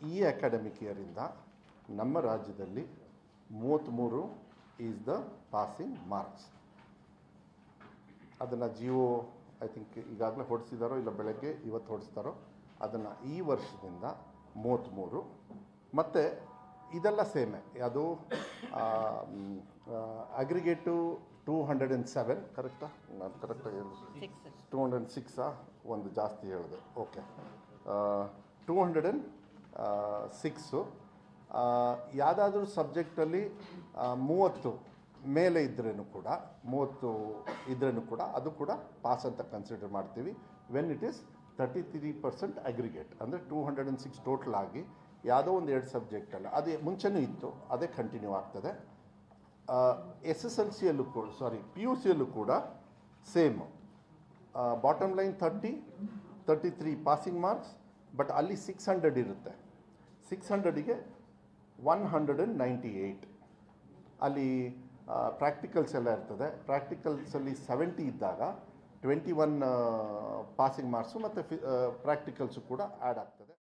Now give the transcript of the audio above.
ಈ ಅಕಾಡೆಮಿಕ್ ಇಯರಿಂದ ನಮ್ಮ ರಾಜ್ಯದಲ್ಲಿ ಮೂವತ್ತ್ಮೂರು ಈಸ್ ದ ಪಾಸಿಂಗ್ ಮಾರ್ಕ್ಸ್ ಅದನ್ನು ಜಿಯೋ ಐ ಥಿಂಕ್ ಈಗಾಗಲೇ ಹೊಡಿಸಿದಾರೋ ಇಲ್ಲ ಬೆಳಗ್ಗೆ ಇವತ್ತು ಹೊಡಿಸ್ತಾರೋ ಅದನ್ನು ಈ ವರ್ಷದಿಂದ ಮೂವತ್ತ್ಮೂರು. ಮತ್ತು ಇದೆಲ್ಲ ಸೇಮೆ. ಅದು aggregate two hundred and seven ಕರೆಕ್ಟಾ ನಾನು ಕರೆಕ್ಟಾಗಿ ಹೇಳಿ ಟೂ ಹಂಡ್ರೆಡ್ ಆ್ಯಂಡ್ ಸಿಕ್ಸಾ ಒಂದು ಜಾಸ್ತಿ ಹೇಳಿದೆ. Okay two hundred and six. ಯಾವುದಾದ್ರೂ ಸಬ್ಜೆಕ್ಟಲ್ಲಿ ಮೂವತ್ತು ಮೇಲೆ ಇದ್ರೂ ಕೂಡ, ಮೂವತ್ತು ಇದ್ರೂ ಕೂಡ, ಅದು ಕೂಡ ಪಾಸ್ ಅಂತ ಕನ್ಸಿಡರ್ ಮಾಡ್ತೀವಿ. When it is thirty three percent aggregate ಅಂದರೆ two hundred and six total ಆಗಿ ಯಾವುದೋ ಒಂದು ಎರಡು ಸಬ್ಜೆಕ್ಟಲ್ಲ ಅದೇ ಮುಂಚೆನೂ ಇತ್ತು, ಅದೇ ಕಂಟಿನ್ಯೂ ಆಗ್ತದೆ. ಎಸ್ ಎಸ್ ಎಲ್ ಸಿಯಲ್ಲೂ ಕೂಡ ಸಾರಿ ಪಿ ಯು ಸಿಯಲ್ಲೂ ಕೂಡ same bottom line thirty thirty three passing marks but ಅಲ್ಲಿ ಸಿಕ್ಸ್ ಹಂಡ್ರೆಡ್ ಇರುತ್ತೆ. Six ಹಂಡ್ರೆಡಿಗೆ one hundred and ninety eight ಅಲ್ಲಿ ಪ್ರಾಕ್ಟಿಕಲ್ಸ್ ಎಲ್ಲ ಇರ್ತದೆ. ಪ್ರಾಕ್ಟಿಕಲ್ಸಲ್ಲಿ ಸೆವೆಂಟಿ ಇದ್ದಾಗ ಟ್ವೆಂಟಿ ಒನ್ ಪಾಸಿಂಗ್ ಮಾರ್ಕ್ಸು ಮತ್ತು ಫಿ ಪ್ರಾಕ್ಟಿಕಲ್ಸು ಕೂಡ ಆ್ಯಡ್ ಆಗ್ತದೆ.